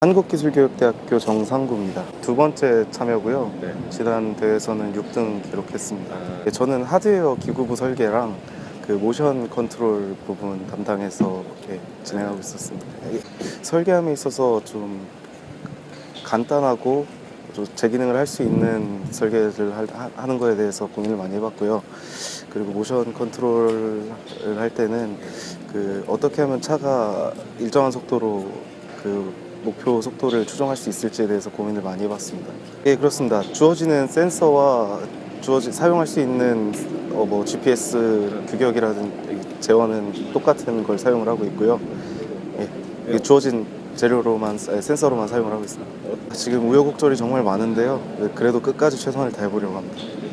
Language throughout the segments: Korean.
한국기술교육대학교 정상구입니다. 두 번째 참여고요. 지난 대회에서는 6등 기록했습니다. 예, 저는 하드웨어 기구부 설계랑 그 모션 컨트롤 부분 담당해서 이렇게 진행하고 있었습니다. 이 설계함에 있어서 좀 간단하고 좀제 기능을 할 수 있는 설계를 하는 거에 대해서 고민을 많이 해봤고요. 그리고 모션 컨트롤을 할 때는 그 어떻게 하면 차가 일정한 속도로 그 목표 속도를 추정할 수 있을지에 대해서 고민을 많이 해봤습니다. 예, 그렇습니다. 주어지는 센서와 주어지 사용할 수 있는 어, 뭐 GPS 규격이라든 재원은 똑같은 걸 사용을 하고 있고요. 예, 주어진 재료로만 아, 센서로만 사용을 하고 있습니다. 지금 우여곡절이 정말 많은데요. 네, 그래도 끝까지 최선을 다해보려고 합니다.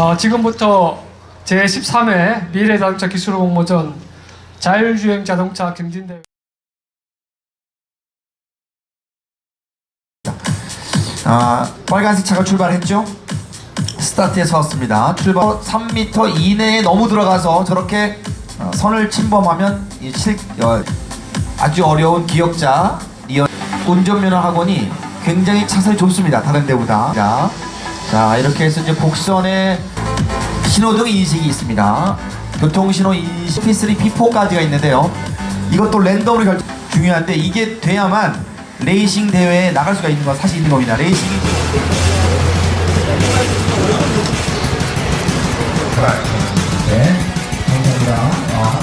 어, 지금부터 제13회 미래자동차 기술 공모전 자율주행 자동차 경진대회 아, 빨간색 차가 출발했죠? 스타트에 섰습니다. 출발 3m 이내에 너무 들어가서 저렇게 어, 선을 침범하면 이 실, 어, 아주 어려운 기억자 운전면허 학원이 굉장히 차선이 좁습니다. 다른 데보다. 자, 자 이렇게 해서 이제 곡선에 신호등 인식이 있습니다. 교통신호 인식 P3, P4까지가 있는데요. 이것도 랜덤으로 결정 중요한데 이게 돼야만 레이싱 대회에 나갈 수가 있는 건 사실 있는 겁니다. 레이싱이 네, 감사합니다. 아,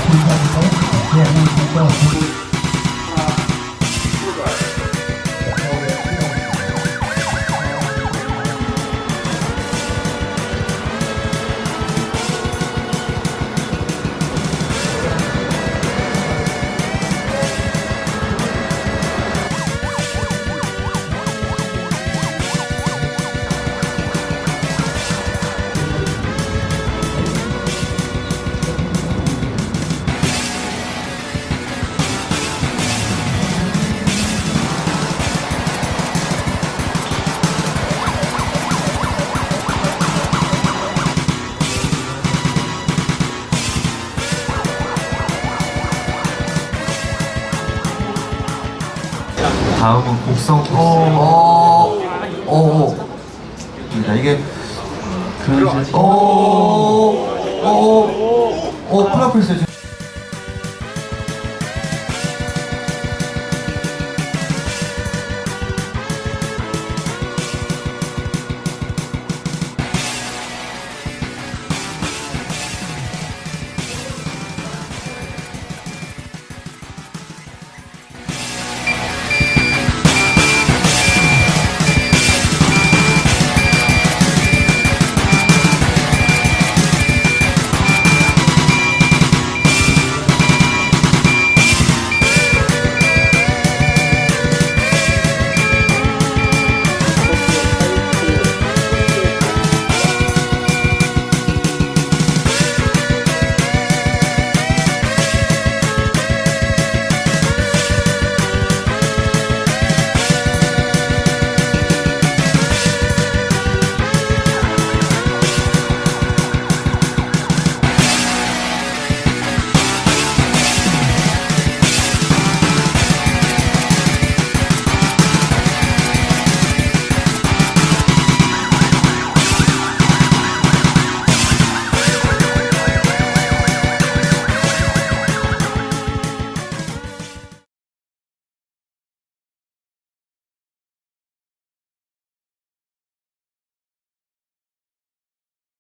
다. 다음은 곡성 어, 어, 어. 입니다. 이게 그, 이제- 어, 어, 어, 어. 지금.